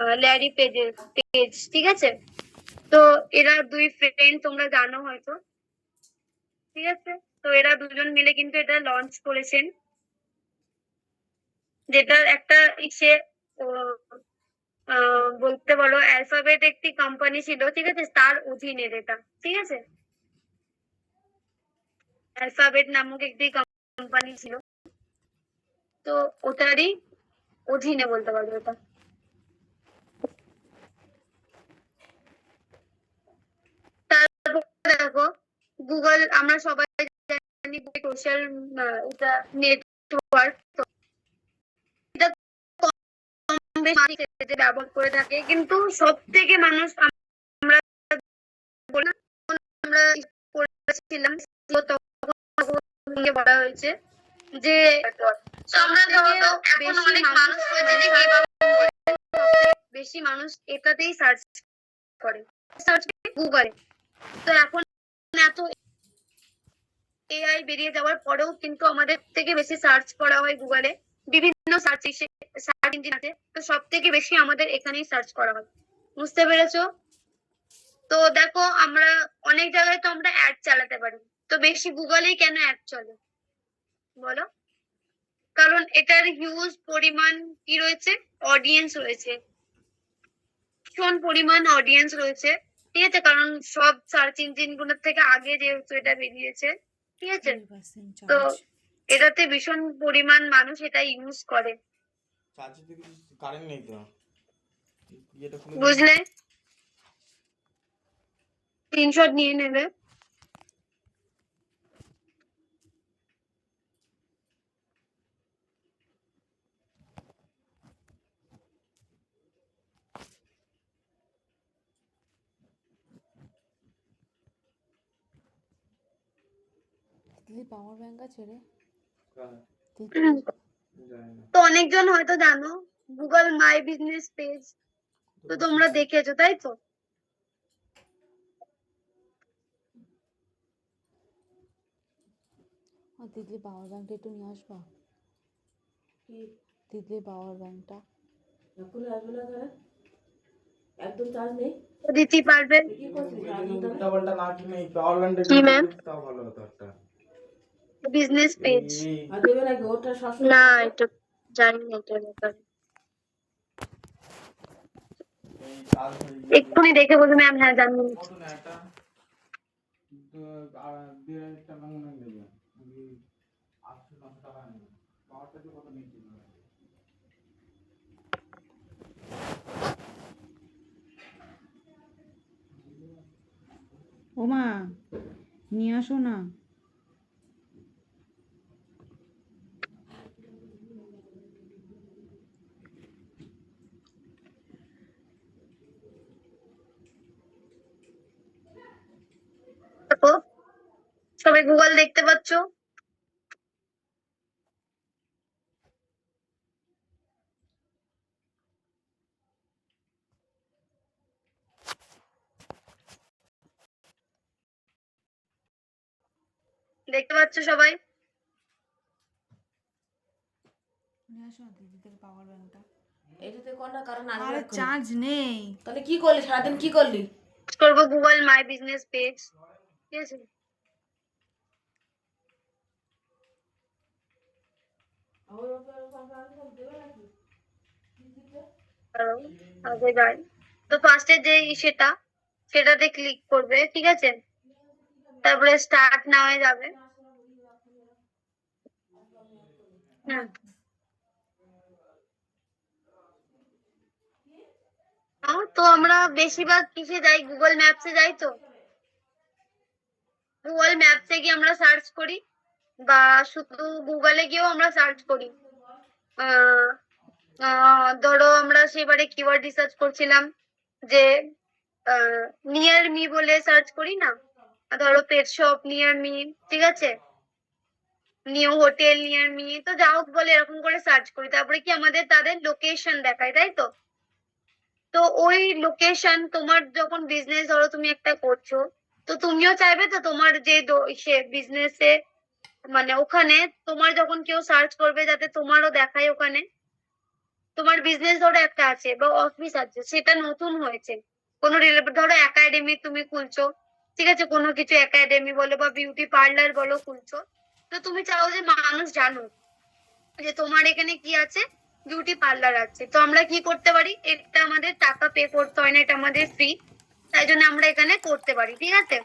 Larry পেজের page ঠিক আছে? তো এরা দুই ফ্রেন্ড তোমরা জানো হয়তো। ঠিক আছে? তো এরা দুজন মিলে কিন্তু এটা লঞ্চ করেছেন। যেটা একটা ইসে বলতে পারো অ্যালফাবেট একটি কোম্পানি ছিল, ঠিক আছে? তার অধীনে এটা ঠিক আছে? অ্যালফাবেট নামক একটি কোম্পানি ছিল। তো ওটারই অধীনে বলতে পারব এটা তারপর দেখো গুগল আমরা সবাই জানি সোশ্যাল এটা নেটওয়ার্ক এটা কম বেশি ব্যবহার করে থাকে। কিন্তু সব থেকে মানুষ আমরা আমরা বলা হয়েছে যে কীভাবে বেশি মানুষ এটাতেই সার্চ করে। সার্চ গুগলে তো এখন এত এআই বেরিয়ে যাওয়ার পরেও কিন্তু আমাদের থেকে বেশি সার্চ করা হয় গুগলে বিভিন্ন সার্চ সার্চ ইঞ্জিন আছে। তো সব থেকে বেশি আমাদের এখানেই সার্চ করা হয়। বুঝতে পেরেছ? তো দেখো, আমরা অনেক জায়গায় তো আমরা অ্যাড চালাতে পারি। তো বেশি গুগলেই কেন অ্যাড চলে? বলো। কারণ এটার হিউজ পরিমাণ কি রয়েছে? অডিয়েন্স রয়েছে। ভীষণ পরিমাণ অডিয়েন্স রয়েছে। ঠিক আছে কারণ সব সার্চ ইঞ্জিনগুলোর থেকে আগে যেহেতু এটা বেরিয়েছে ঠিক আছে? তো এটাতে ভীষণ পরিমাণ মানুষ এটা ইউজ করে। বুঝলে? স্ক্রিনশট নিয়ে নেবে। পাওয়ার ব্যাংক আছে রে। তো অনেকজন হয়তো জানো গুগল মাই বিজনেস পেজ তো তোমরা দেখেছ তাই তো? আর দিদি পাওয়ার ব্যাংকটা একটু নিয়ে আসবা। দিদি পাওয়ার ব্যাংকটা আসবে না একদম চার্জ নেই? দিতে পারবে। কি করছিস? বিজনেস পেজ না এটা জানি না এটার ব্যাপারে হয়ে এক্ষুনি দেখে বলবে ম্যাম হ্যাঁ জানি কত না একটা দু- আ- দেড় হাজার টাকা মনে হয় নেবে আমি আটশো নশো টাকা নেবে পাওয়ারটা তো কত নিয়েছিল ও মা নিয়ে আসো না দেখো সবাই গুগল দেখতে পাচ্ছ? দেখতে পাচ্ছ সবাই? নিয়ে আসো না দিদিদের পাওয়ার ব্যাংকটা এটাতে কর না কারণ আরে চার্জ নেই। তাহলে কি করলি? সারাদিন কি করলি? করব গুগল মাই বিজনেস পেজ ঠিক আছে? তো ফার্স্টে যে সেটা সেটাতে ক্লিক করবে, ঠিক আছে? তারপরে স্টার্ট নামে যাবে। তো আমরা বেশিরভাগ কিসে যাই? গুগল ম্যাপসে যাই তো? গুগল ম্যাপসে গিয়ে আমরা সার্চ করি। বা শুধু গুগলে গিয়েও আমরা সার্চ করি। ধরো আমরা সেবারে কিওয়ার্ড রিসার্চ করছিলাম যে নিয়ার মি বলে সার্চ করি না? ধরো পেট শপ নিয়ার মি ঠিক আছে? নিউ হোটেল নিয়ার মি তো যা হোক বলে এরকম করে সার্চ করি। তারপরে কি আমাদের তাদের লোকেশন দেখায়, তাই তো? তো ওই লোকেশন তোমার যখন বিজনেস ধরো তুমি একটা করছ, তো তুমিও চাইবে তো তোমার যে সে বিজনেসে মানে ওখানে তোমার যখন কেউ সার্চ করবে যাতে তোমারও দেখায় ওখানে, তোমার বিজনেস ধরো একটা আছে বা অফিস আছে, সেটা নতুন হয়েছে। কোনো ধরো একাডেমি তুমি খুলছো, ঠিক আছে? কোনো কিছু একাডেমি বলো বা বিউটি পার্লার বলো খুলছো, তো তুমি চাও যে মানুষ জানুক যে তোমার এখানে কি আছে? বিউটি পার্লার আছে। তো আমরা কি করতে পারি? এটা আমাদের টাকা পে করতে হয় না, এটা আমাদের ফ্রি তাই জন্য আমরা এখানে করতে পারি, ঠিক আছে?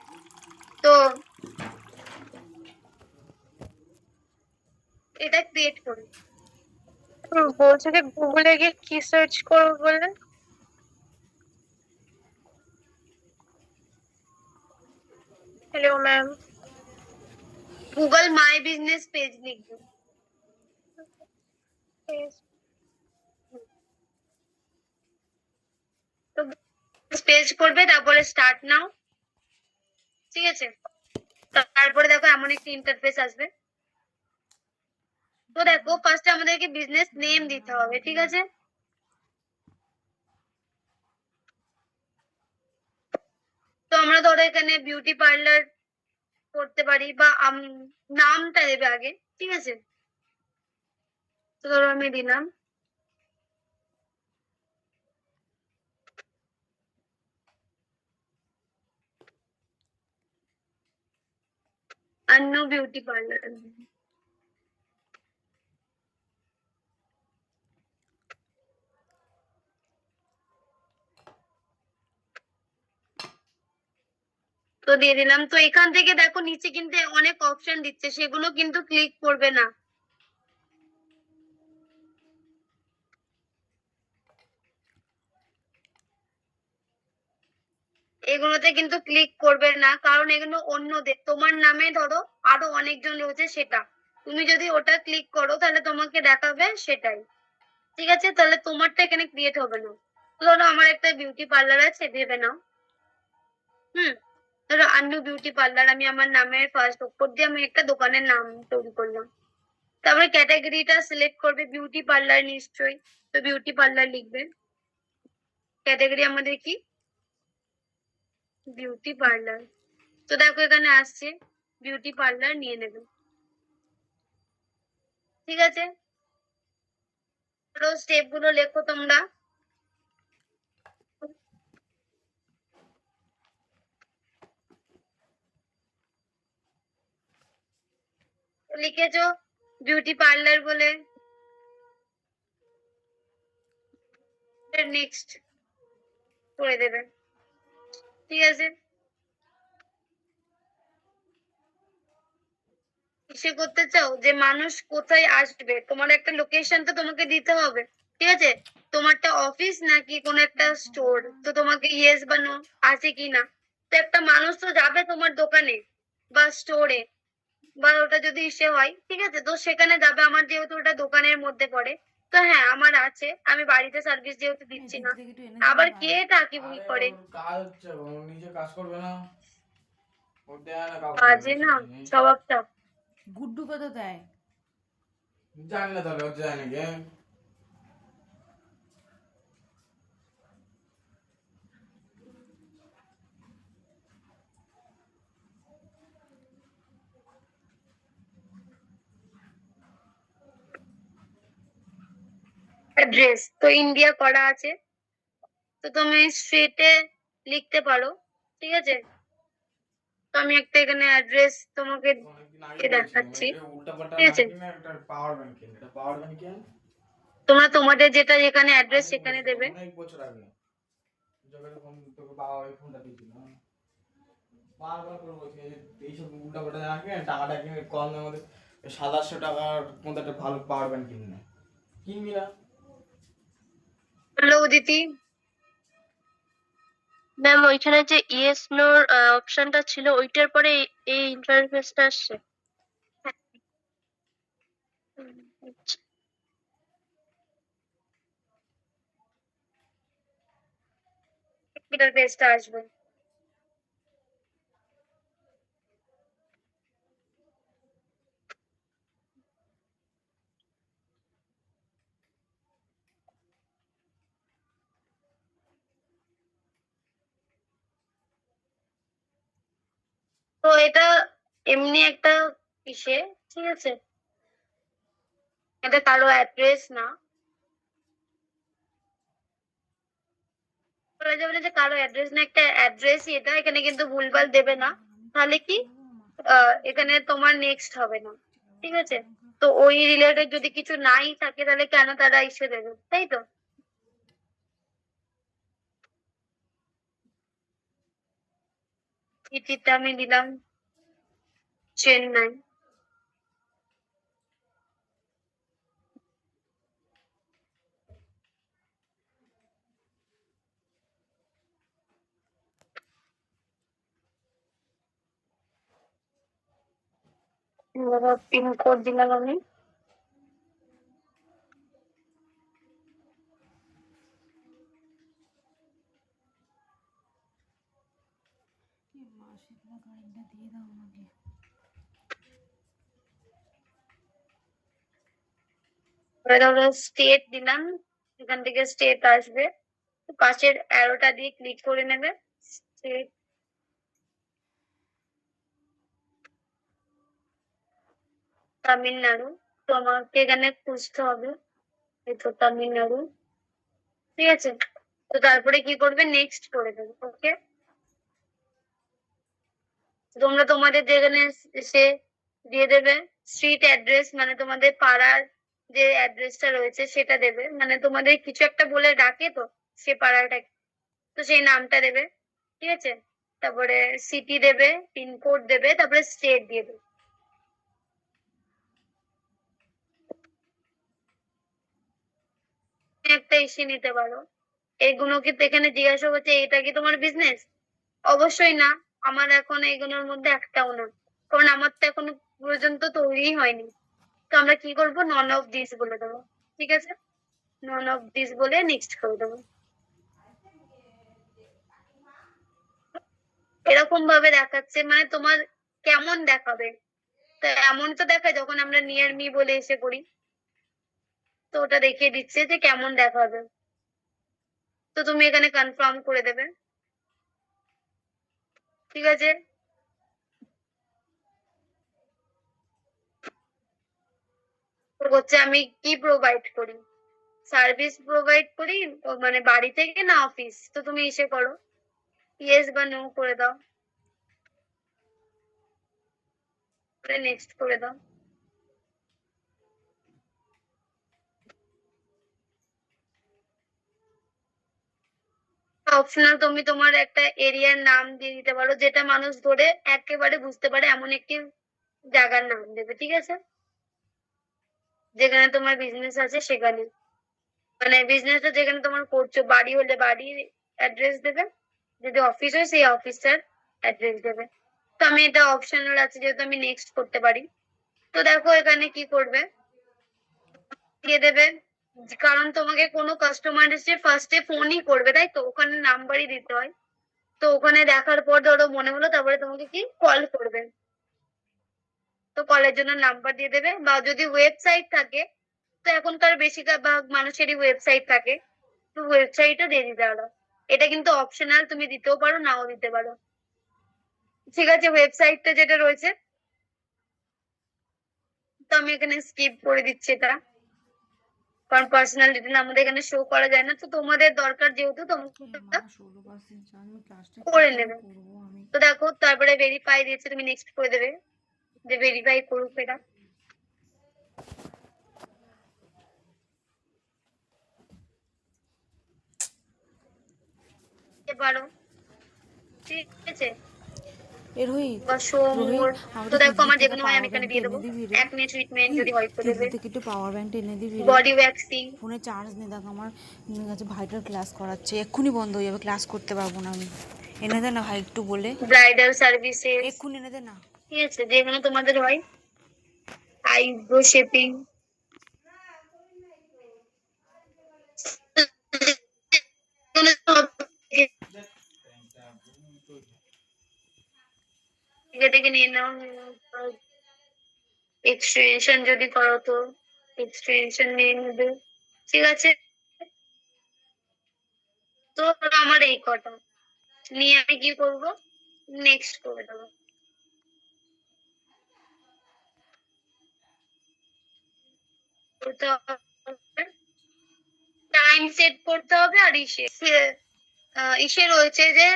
তো এটা ক্রিয়েট করি। বলছে যে গুগলে গিয়ে কি সার্চ করব বললেন hello ma'am Google my business page লিখব। তো পেজ করবে তারপরে স্টার্ট নাও। ঠিক আছে? তারপরে দেখো এমন একটি ইন্টারফেস আসবে। তো দেখো ফার্স্টে আমাদেরকে বিজনেস নেম দিতে হবে ঠিক আছে তো আমরা ধরো এখানে বিউটি পার্লার করতে পারি বা আম- নামটা দেবে আগে ঠিক আছে তো ধরো আমি দিলাম अन्नू ब्यूटी पार्लर তো দিয়ে দিলাম। তো এখান থেকে দেখো নিচে কিন্তু অনেক অপশন দিচ্ছে, সেগুলো কিন্তু ক্লিক করবে না। এগুলোতে কিন্তু ক্লিক করবে না, কারণ এগুলো অন্যদের। তোমার নামে ধরো আরও অনেকজন রয়েছে সেটা। তুমি যদি ওটা ক্লিক করো, তাহলে তোমাকে দেখাবে সেটাই। ঠিক আছে? তাহলে তোমারটা এখানে ক্রিয়েট হবে না। ধরো আমার একটা বিউটি পার্লার আছে, ভেবে নাও। হুম? ধরো আন্নু বিউটি পার্লার আমি আমার নামের ফার্স্ট উপর দিয়ে আমি একটা দোকানের নাম তৈরি করলাম। তারপরে ক্যাটাগরিটা সিলেক্ট করবে বিউটি পার্লার নিশ্চয়ই, তো বিউটি পার্লার লিখবে। ক্যাটাগরি আমাদের কি? বিউটি পার্লার তো দেখো এখানে আসছে বিউটি পার্লার নিয়ে নেবে। ঠিক আছে? স্টেপগুলো লেখো তোমরা। লিখেছো? বিউটি পার্লার বলে। নেক্সট করে দেবে। ঠিক আছে? কিসে করতে চাও যে মানুষ কোথায় আসবে? তোমার একটা লোকেশন তো তোমাকে দিতে হবে। ঠিক আছে? তোমারটা অফিস নাকি কোন একটা স্টোর তো তোমাকে ইয়েস বা নো আছে কি না তো একটা মানুষ তো যাবে তোমার দোকানে বা স্টোরে বা ওটা যদি ইসে হয় ঠিক আছে? তো সেখানে যাবে। আমার যেহেতু ওটা দোকানের মধ্যে পড়ে। তো হ্যাঁ আমার আছে। আমি বাড়িতে সার্ভিস যেহেতু দিচ্ছি না। আবার কে তাকে ভুল করে? নিজে কাজ করবে না। কাজে স্বভাবটা। গুড্ডু কত দেয়? জানি না তাহলে ও অ্যাড্রেস তো ইন্ডিয়া করা আছে। তো তুমি স্ট্রিটে লিখতে পারো ঠিক আছে? তো আমি একটা এখানে অ্যাড্রেস তোমাকে দেখাচ্ছি। ঠিক আছে। তোমরা তোমাদের যেটা যেখানে অ্যাড্রেস সেখানে দেবে। অনেক বছর আগে। যখন তোকে বাবা ওই ফোনটা দিয়েছিল। বারবার করে বলছি এইসব উল্টা পাল্টা রাখে টাকাটা কিনে কম দামের সাতাশশো টাকার মধ্যে একটা ভালো পাওয়ার ব্যাংক কিনে কিনবি না। হ্যালো দিদি। ম্যাম ওইখানে যে ইয়েস নোর অপশনটা ছিল ওইটার পরে এই- ইন্টারফেসটা আসছে। ইন্টারফেসটা আসবে। তো এটা এমনি একটা ইসে, ঠিক আছে? এটা কারও অ্যাড্রেস না। বলা যাবে যে কারও অ্যাড্রেস না, একটা অ্যাড্রেস এটা, এখানে কিন্তু ভুলভাল দেবে না। তাহলে কি? এখানে তোমার নেক্সট হবে না, ঠিক আছে? তো ওই রিলেটেড যদি কিছু নাই থাকে, তাহলে কেন তারা ইসে দেবে? তাই তো? ইটিটা আমি দিলাম চেন্নাই পিনকোড দিলাম আমি দিয়ে দাও আমাকে। স্টেট দিলাম, এখান থেকে স্টেট আসবে। পাশের অ্যারোটা দিয়ে ক্লিক করে নেবে স্টেট তামিলনাড়ু, তো আমাকে এখানে খুঁজতে হবে, এই তো তামিলনাড়ু। ঠিক আছে? তো তারপরে কি করবে? নেক্সট করে দেবে ওকে তোমরা তোমাদের যেখানে এসে দিয়ে দেবে স্ট্রিট অ্যাড্রেস মানে তোমাদের পাড়ার যে অ্যাড্রেসটা রয়েছে সেটা দেবে। মানে তোমাদের কিছু একটা বলে ডাকে তো, সে পাড়াটা তো সেই নামটা দেবে, ঠিক আছে? তারপরে সিটি দেবে পিনকোড দেবে, তারপরে স্টেট দিয়ে দেবে। একটা এসে নিতে পারো। এইগুলো কি এখানে জিজ্ঞাসা করছে, এটা কি তোমার বিজনেস অবশ্যই না। আমার এখন এইগুলোর মধ্যে একটাও না। কারণ আমার তো এখনও পর্যন্ত তৈরিই হয়নি। তো আমরা কি করব? নন অফ দিস বলে দেবো। ঠিক আছে? নন অফ দিস বলে নেক্সট করে দেবো। এরকম ভাবে দেখাচ্ছে। মানে তোমার কেমন দেখাবে? তো এমন তো দেখায় যখন আমরা নিয়ার মি বলে এসে করি তো ওটা দেখিয়ে দিচ্ছে যে কেমন দেখাবে। তো তুমি এখানে কনফার্ম করে দেবে। ঠিক আছে? হচ্ছে আমি কি প্রোভাইড করি? সার্ভিস প্রোভাইড করি মানে বাড়ি থেকে না অফিস তো তুমি এসে করো। ইয়েস বা নো করে দাও। নেক্সট করে দাও। অপশনাল তুমি তোমার একটা এরিয়ার নাম দিয়ে দিতে পারো, যেটা মানুষ ধরে একেবারে বুঝতে পারে এমন একটি জায়গার নাম দেবে, ঠিক আছে? যেখানে তোমার বিজনেস আছে সেখানে। মানে বিজনেসটা যেখানে তোমার করছ, বাড়ি হলে বাড়ির অ্যাড্রেস দেবে, যদি অফিস হয় সেই অফিসটার অ্যাড্রেস দেবে। তো আমি এটা অপশনাল আছে, যেহেতু আমি নেক্সট করতে পারি। তো দেখো এখানে কি করবে? দিয়ে দেবে কারণ তোমাকে কোনো কাস্টমার এসে ফার্স্টে ফোনই করবে, তাই তো? ওখানে নাম্বারই দিতে হয়। তো ওখানে দেখার পর ধরো মনে হলো, তারপরে তোমাকে কি? কল করবে। তো কলের জন্য নাম্বার দিয়ে দেবে। বা যদি ওয়েবসাইট থাকে, তো এখনকার বেশিরভাগ মানুষেরই ওয়েবসাইট থাকে। তো ওয়েবসাইটও দিয়ে দিতে পারো। এটা কিন্তু অপশনাল তুমি দিতেও পারো, নাও দিতে পারো। ঠিক আছে ওয়েবসাইটটা যেটা রয়েছে, তো আমি এখানে স্কিপ করে দিচ্ছি এটা। কারণ পার্সোনাল ডিটেল আমাদের এখানে শো করা যায় না তো তোমাদের দরকার যেহেতু তোমরা ক্লাসটা করে নেবে। তো দেখো তারপরে ভেরিফাই দিয়েছে তুমি নেক্সট করে দেবে যে ভেরিফাই করুক এটা। পারো ঠিক আছে? এর মোর। তো দেখো আমার যেগুলো হয় আমি এখানে দিয়ে দেবো। ট্রিটমেন্ট যদি হয় দেবে একটু পাওয়ার ব্যাংকটা এনে দিবি বডি ওয়্যাক্সিং ফোনে চার্জ নেই দেখ আমার কাছে ভাইটার ক্লাস করাচ্ছে। এক্ষুনি বন্ধ হয়ে যাবে ক্লাস করতে পারব না আমি। এনে দে না ভাই একটু বলে। ব্রাইডাল সার্ভিসেস এক্ষুনি এনে দে না। ঠিক আছে যেগুলো তোমাদের হয় আইব্রো শেপিং থেকে নিয়ে নাও এক্সটেনশন যদি করো তো এক্সটেনশন নিয়ে নেবে। ঠিক আছে? তো আমার এই কটা। নিয়ে আমি কি করব? নেক্সট করে দেবো। টাইম সেট করতে হবে আর ইসে। ইসে রয়েছে যে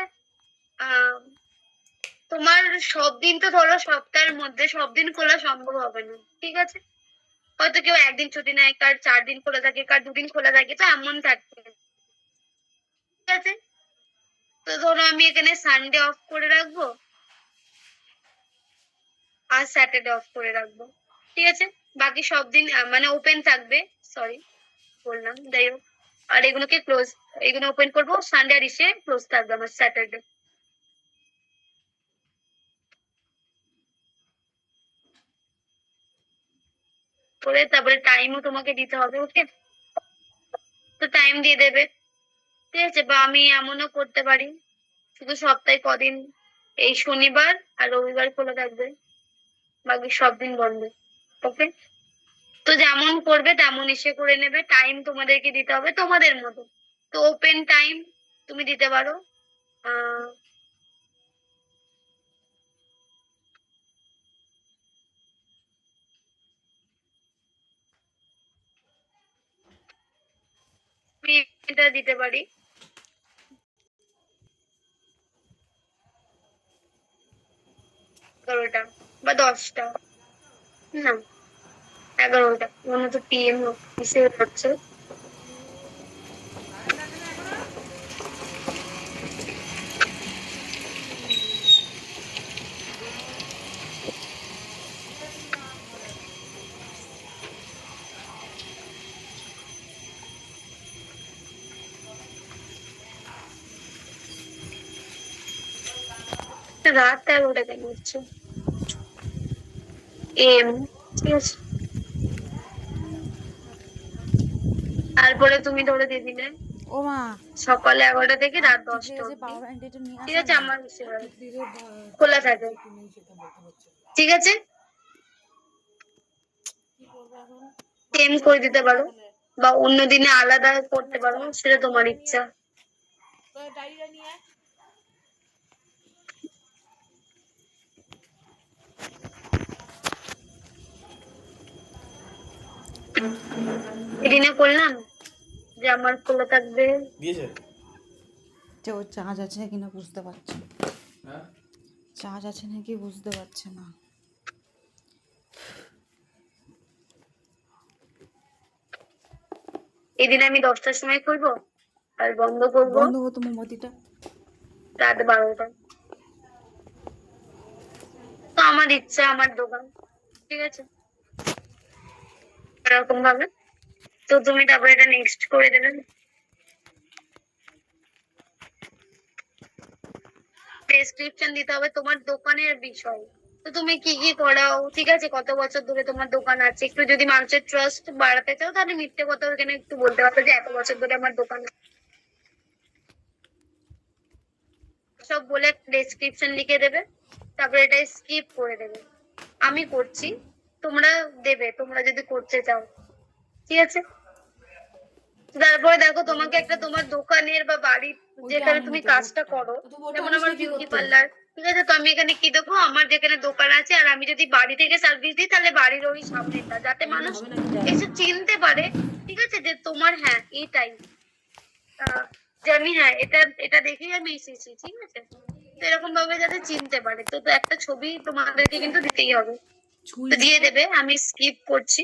তোমার সব দিন তো ধরো সপ্তাহের মধ্যে সব দিন খোলা সম্ভব হবে না, ঠিক আছে? হয়তো কেউ একদিন ছুটি নেয়, কার চার দিন খোলা থাকে, কার দুদিন খোলা থাকে, তো এমন থাকে। ঠিক আছে? তো ধরো আমি এখানে সানডে অফ করে রাখব, আর স্যাটারডে অফ করে রাখব, ঠিক আছে? বাকি সব দিন মানে ওপেন থাকবে সরি বললাম, যাই হোক। আর এগুলোকে ক্লোজ এগুলো ওপেন করব সানডে আর ইসে ক্লোজ থাকবে আমার স্যাটারডে করে তারপরে টাইমও তোমাকে দিতে হবে ওকে তো টাইম দিয়ে দেবে। ঠিক আছে বা আমি এমনও করতে পারি। শুধু সপ্তাহে কদিন এই শনিবার আর রবিবার খোলা থাকবে। বাকি সব দিন বন্ধ ওকে তো যেমন করবে তেমন এসে করে নেবে। টাইম তোমাদেরকে দিতে হবে তোমাদের মতো। তো ওপেন টাইম তুমি দিতে পারো। আহ, এটা দিতে পারি। এগারোটা বা দশটা। না এগারোটা। মনে তো পিএম হিসেবে হচ্ছে রাত এগারোটা কেন হচ্ছে এম ঠিক আছে। তারপরে তুমি ধরে দিয়ে দিলে। ও মা। সকাল এগারোটা থেকে রাত দশটা নিয়ে ঠিক আছে। আমার খোলা থাকে। ঠিক আছে? সেম করে দিতে পারো। বা অন্য দিনে আলাদা করতে পারো সেটা তোমার ইচ্ছা। এদিনে করলাম যে আমার খোলা থাকবে। দিয়েছে? যে ওর চার্জ আছে নাকি না বুঝতে পারছে হ্যাঁ? চার্জ আছে নাকি বুঝতে পারছে না। এদিন আমি দশটার সময় করব আর বন্ধ করব। বন্ধ হতো মোমবাতিটা। রাত বারোটা আমার ইচ্ছা, আমার দোকান। ঠিক আছে? এরকম ভাবে। তো তুমি তারপরে এটা নেক্সট করে দেবে। ডেসক্রিপশন দিতে হবে তোমার দোকানের বিষয়। তো তুমি কি কি করাও? ঠিক আছে, কত বছর ধরে তোমার দোকান আছে? একটু যদি মানুষের ট্রাস্ট বাড়াতে চাও, তাহলে মিথ্যে কথা ওখানে একটু বলতে পারবে যে এত বছর ধরে আমার দোকান সব বলে ডেসক্রিপশন লিখে দেবে। তারপরে এটা স্কিপ করে দেবে। আমি করছি তোমরা দেবে তোমরা যদি করতে চাও। ঠিক আছে? তারপরে দেখো তোমাকে একটা তোমার দোকানের বা বাড়ির যেখানে তুমি কাজটা করো যেমন আমার বিউটি পার্লার ঠিক আছে? তো আমি এখানে কি দেবো আমার যেখানে দোকান আছে আর আমি যদি বাড়ি থেকে সার্ভিস দিই তাহলে বাড়ির ওই সামনেটা যাতে মানুষ এসে চিনতে পারে ঠিক আছে? যে তোমার হ্যাঁ এইটাই আহ, যে আমি হ্যাঁ এটা এটা দেখেই আমি এসেছি ঠিক আছে? এরকম ভাবে যাতে চিনতে পারে। তো তো একটা ছবি তোমাদেরকে কিন্তু দিতেই হবে। দিয়ে দেবে আমি স্কিপ করছি।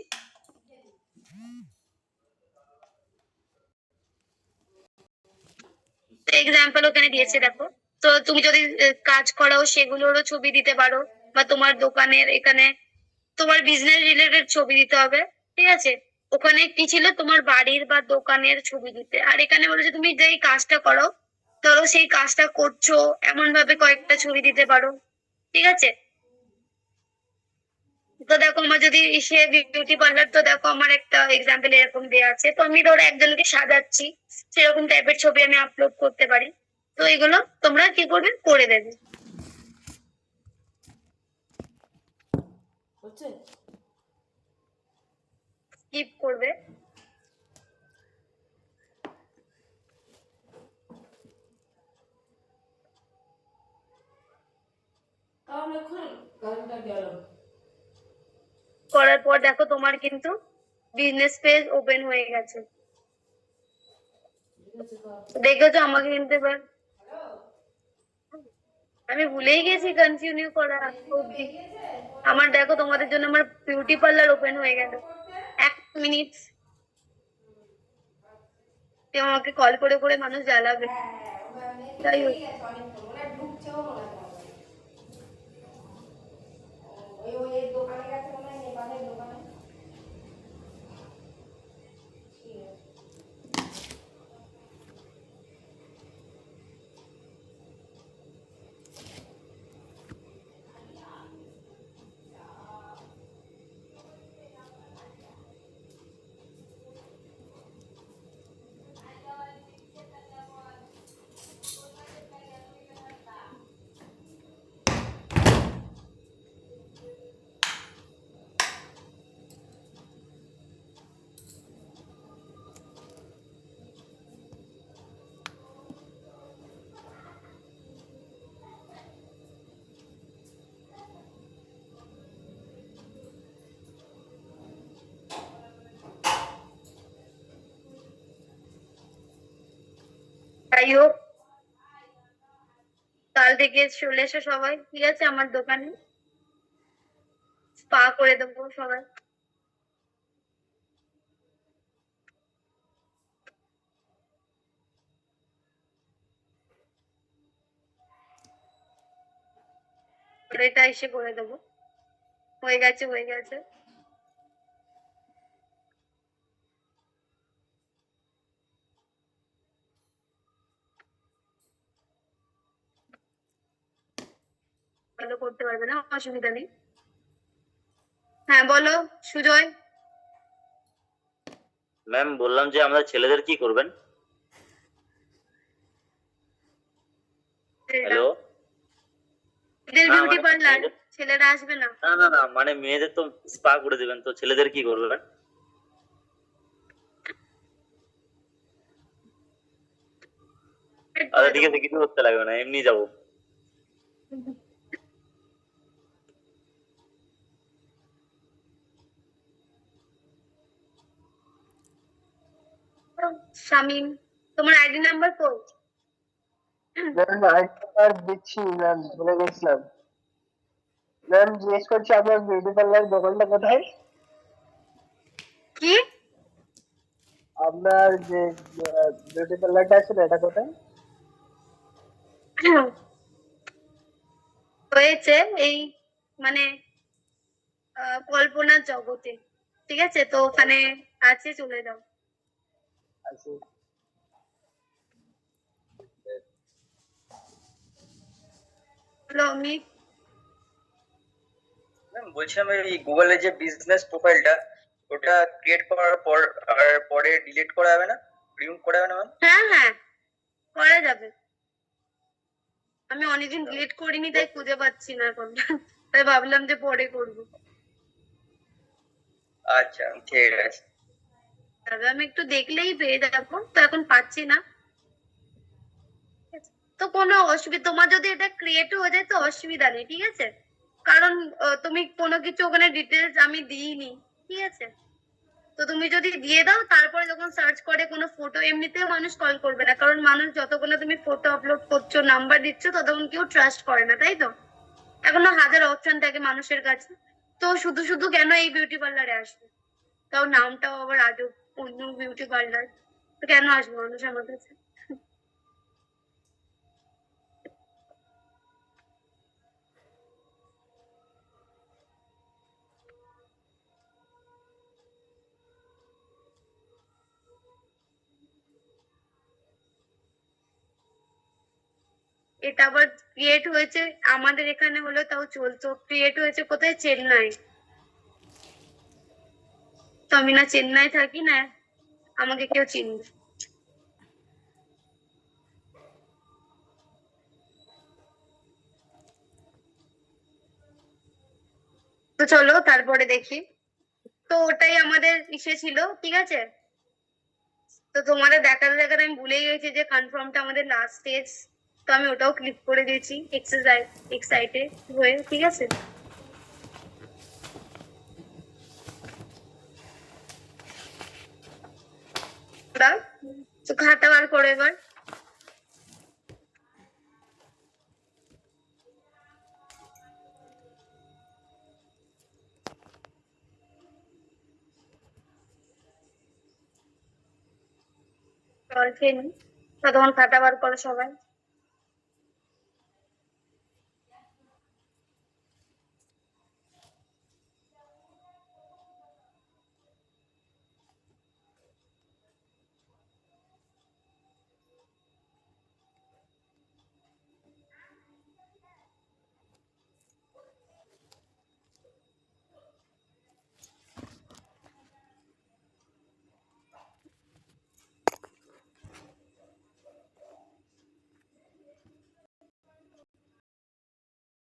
এক্সাম্পল ওখানে দিয়েছে দেখো। তো তুমি যদি কাজ করাও সেগুলোরও ছবি দিতে পারো বা তোমার দোকানের এখানে তোমার বিজনেস রিলেটেড ছবি দিতে হবে ঠিক আছে? ওখানে কি ছিল? তোমার বাড়ির বা দোকানের ছবি দিতে। আর এখানে বলেছে তুমি যেই কাজটা করো ধরো সেই কাজটা করছ এমন ভাবে কয়েকটা ছবি দিতে পারো। ঠিক আছে? তো দেখো আমার যদি সে বিউটি পার্লার তো দেখো আমার একটা এক্সাম্পল এরকম দেওয়া আছে। তো আমি ধরো একজনকে সাজাচ্ছি সেরকম টাইপের ছবি আমি আপলোড করতে পারি। তো এগুলো তোমরা কি করবে? করে দেবে। স্কিপ করবে তাহলে এখন কারেন্টটা গেল করার পর দেখো তোমার কিন্তু বিজনেস পেজ ওপেন হয়ে গেছে। দেখেছ আমাকে কিনতে পার আমি ভুলেই গেছি কন্টিনিউ করা অবধি। আমার দেখো তোমাদের জন্য আমার বিউটি পার্লার ওপেন হয়ে গেল এক মিনিট আমাকে কল করে করে মানুষ জ্বালাবে। তাই হোক। Hoy voy a ir যাই হোক কাল থেকে চলে এসো সবাই। ঠিক আছে, আমার দোকানে। স্পা করে দেবো সবাই। এটা এসে করে দেবো। হয়ে গেছে হয়ে গেছে। ভালো করতে পারবে না অসুবিধা নেই। হ্যাঁ বলো সুজয়। ম্যাম বললাম যে আমরা ছেলেদের কি করবেন? হ্যালো এদের বিউটি পার্লার ছেলেরা আসবে না। না না না মানে মেয়েদের তো স্পা করে দিবেন তো ছেলেদের কি করবেন? ঠিক আছে কিছু করতে লাগবে না এমনি যাব। শামিম তোমার আইডি নাম্বার কই? ম্যাম আরেকটা দিচ্ছি ম্যাম ভুলে গেছিলাম। ম্যাম জিজ্ঞেস করছি আপনার বিউটি পার্লার দোকানটা কোথায়? কি? আপনার যে বিউটি পার্লারটা আছে না এটা কোথায়? হয়েছে এই মানে কল্পনার জগতে। ঠিক আছে? তো ওখানে আছে চলে যাও। বলো আমি ম্যাম বলছিলাম এই গুগলের যে বিজনেস প্রোফাইলটা ওটা ক্রিয়েট করার পর আর পরে ডিলিট করা যাবে না? রিমুভ করা যাবে না ম্যাম? হ্যাঁ হ্যাঁ করা যাবে। আমি অনেকদিন ডিলিট করিনি তাই খুঁজে পাচ্ছি না এখন। তাই ভাবলাম যে পরে করব। আচ্ছা ঠিক আছে। তবে আমি একটু দেখলেই পেয়ে যাব, তো এখন পাচ্ছি না। তো কোনো অসুবিধা, তোমার যদি এটা ক্রিয়েট হয়ে যায় তো অসুবিধা নেই, ঠিক আছে? কারণ তুমি কোনো কিছু ওখানে ডিটেলস আমি দিইনি, ঠিক আছে? তো তুমি যদি দিয়ে দাও, তারপরে যখন সার্চ করে কোনো ফটো এমনিতেও মানুষ কল করবে না। কারণ মানুষ যতক্ষণ তুমি ফটো আপলোড করছ নাম্বার দিচ্ছ, ততক্ষণ কেউ ট্রাস্ট করে না, তাই তো? এখনও হাজার অপশন থাকে মানুষের কাছে। তো শুধু শুধু কেন এই বিউটি পার্লারে আসবে? তাও নামটাও আবার আজব। অন্য বিউটি পার্লার তো কেন আসবে মানুষ আমার কাছে? এটা আবার ক্রিয়েট হয়েছে, আমাদের এখানে হলে তাও চলতো। ক্রিয়েট হয়েছে কোথায়? চেন্নাই। তো আমি না চেন্নাই থাকি না, আমাকে কেউ চিনবে তো চলো তারপরে দেখি। তো ওটাই আমাদের ইসে ছিল, ঠিক আছে? তো তোমাদের দেখাতে দেখাতে আমি ভুলে গেছি যে কনফার্মটা আমাদের লাস্ট স্টেজ তো আমি ওটাও ক্লিক করে দিয়েছি এক্সারসাইজ এক্সাইটে হয়ে, ঠিক আছে? দাও তো খাতা বার করে এবার। জল খেয়ে নি ততক্ষণ খাতা বার করো সবাই।